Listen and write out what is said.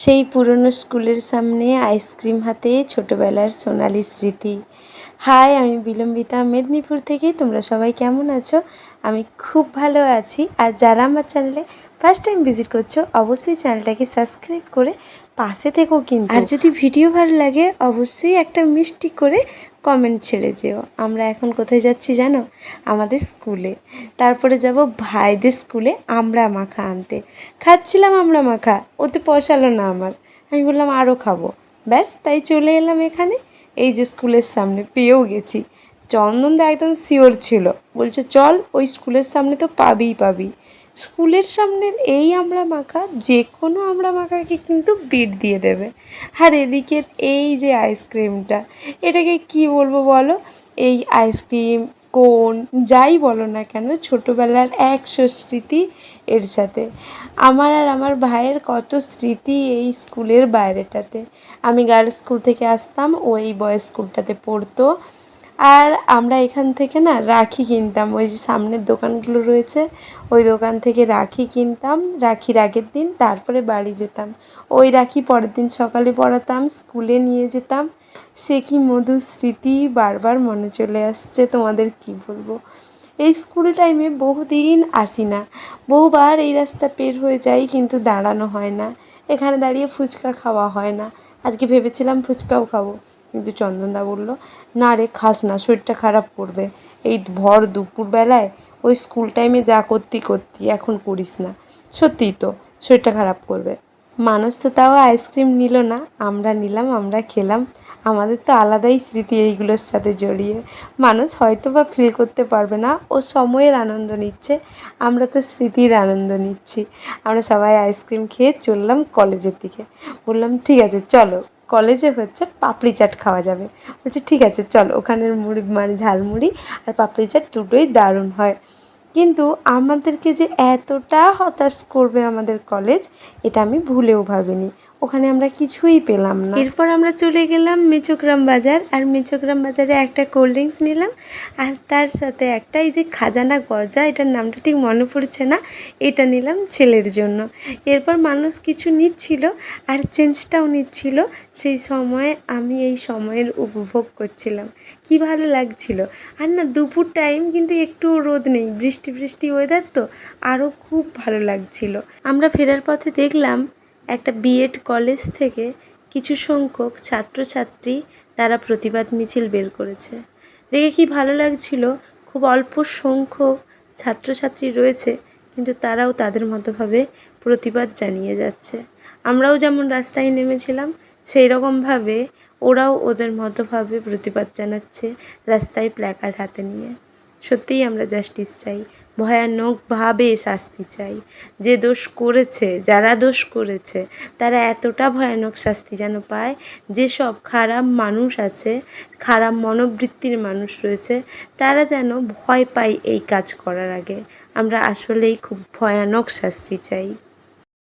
সেই পুরনো স্কুলের সামনে আইসক্রিম হাতে ছোটবেলার সোনালি স্মৃতি। হাই, আমি বিলম্বিতা মেদিনীপুর থেকে। তোমরা সবাই কেমন আছো? আমি খুব ভালো আছি। আর যারা আমার চ্যানেলে ফার্স্ট টাইম ভিজিট করছ, অবশ্যই চ্যানেলটাকে সাবস্ক্রাইব করে পাশে থেকেও কিন্তু। আর যদি ভিডিও ভালো লাগে, অবশ্যই একটা মিষ্টি করে কমেন্ট ছেড়ে যেও। আমরা এখন কোথায় যাচ্ছি জানো? আমাদের স্কুলে তারপরে যাব ভাইদের স্কুলে আমরা মাখা আনতে। খাচ্ছিলাম আমরা মাখা, ওতে পয়সালো না আমার। আমি বললাম আরও খাব। ব্যাস, তাই চলে এলাম এখানে। এই যে স্কুলের সামনে, পেয়েও গেছি। চন্দনদা একদম শিওর ছিল। বলছে, চল, ওই স্কুলের সামনে তো পাবিই পাবি স্কুলের সামনের এই আমরা মাখা, যে কোনো আমরা মাখাকে কিন্তু বিট দিয়ে দেবে। আর এদিকের এই যে আইসক্রিমটা এটাকে কি বলব বলো? এই আইসক্রিম কোন যাই বলো না কেন, ছোটোবেলার একশো স্মৃতি এর সাথে। আমার আর আমার ভাইয়ের কত স্মৃতি এই স্কুলের বাইরেটাতে। আমি গার্লস স্কুল থেকে আসতাম, ও এই বয়েজ স্কুলটাতে পড়তো। আর আমরা এখান থেকে না রাখি কিনতাম। ওই যে সামনের দোকানগুলো রয়েছে, ওই দোকান থেকে রাখি কিনতাম। রাখির আগের দিন তারপরে বাড়ি যেতাম। ওই রাখি পরের দিন সকালে পড়াতাম, স্কুলে নিয়ে যেতাম। সে কি মধুর স্মৃতি বারবার মনে চলে আসছে, তোমাদের কি বলব? এই স্কুল টাইমে বহুদিন আসি না। বহুবার এই রাস্তা পের হয়ে যাই কিন্তু দাঁড়ানো হয় না। এখানে দাঁড়িয়ে ফুচকা খাওয়া হয় না। আজকে ভেবেছিলাম ফুচকাও খাব। কিন্তু চন্দনদা বলল, না রে, খাস না, শরীরটা খারাপ করবে। এই ভর দুপুরবেলায়, ওই স্কুল টাইমে যা করতি করতি, এখন করিস না। সত্যিই তো, শরীরটা খারাপ করবে। মানুষ তো তাও আইসক্রিম নিল না। আমরা নিলাম, আমরা খেলাম। আমাদের তো আলাদাই স্মৃতি এইগুলোর সাথে জড়িয়ে। মানুষ হয়তো বা ফিল করতে পারবে না। ও সময়ের আনন্দ নিচ্ছে। আমরা তো স্মৃতির আনন্দ নিচ্ছি। আমরা সবাই আইসক্রিম খেয়ে চললাম কলেজের দিকে। বললাম, ঠিক আছে, চলো। কলেজে হচ্ছে পাপড়ি চাট খাওয়া যাবে। বলছে, ঠিক আছে, চল। ওখানের মুড়ি মানে ঝালমুড়ি আর পাপড়ি চাট দুটোই দারুণ হয়। কিন্তু আমাদেরকে যে এতটা হতাশ করবে আমাদের কলেজ, এটা আমি ভুলেও ভাবিনি। ওখানে আমরা কিছুই পেলাম না। এরপর আমরা চলে গেলাম মেচোগ্রাম বাজার, আর মেচোগ্রাম বাজারে একটা কোল্ড ড্রিঙ্কস নিলাম, আর তার সাথে একটা এই যে খাজানা গজা, এটার নামটা ঠিক মনে পড়ছে না, এটা নিলাম ছেলের জন্য। এরপর মানুষ কিছু নিচ্ছিল, আর চেঞ্জটাও নিচ্ছিল, সেই সময়ে আমি এই সময়ের উপভোগ করছিলাম। কি ভালো লাগছিল। আর না, দুপুর টাইম কিন্তু একটু রোদ নেই, বৃষ্টি বৃষ্টি ওয়েদার তো আরও খুব ভালো লাগছিল। আমরা ফেরার পথে দেখলাম একটা বিএড কলেজ থেকে কিছু সংখ্যক ছাত্রছাত্রী তারা প্রতিবাদ মিছিল বের করেছে। দেখে কি ভালো লাগছিল? খুব অল্প সংখ্যক ছাত্রছাত্রী রয়েছে, কিন্তু তারাও তাদের মতোভাবে প্রতিবাদ জানিয়ে যাচ্ছে। আমরাও যেমন রাস্তায় নেমেছিলাম সেই রকমভাবে ওরাও ওদের মতোভাবে প্রতিবাদ জানাচ্ছে রাস্তায় প্ল্যাকার্ড হাতে নিয়ে। সত্যিই আমরা জাস্টিস চাই। ভয়ানকভাবে শাস্তি চাই। যে দোষ করেছে, যারা দোষ করেছে, তারা এতটা ভয়ানক শাস্তি যেন পায় যেসব খারাপ মানুষ আছে, খারাপ মনোবৃত্তির মানুষ রয়েছে, তারা যেন ভয় পায় এই কাজ করার আগে। আমরা আসলেই খুব ভয়ানক শাস্তি চাই।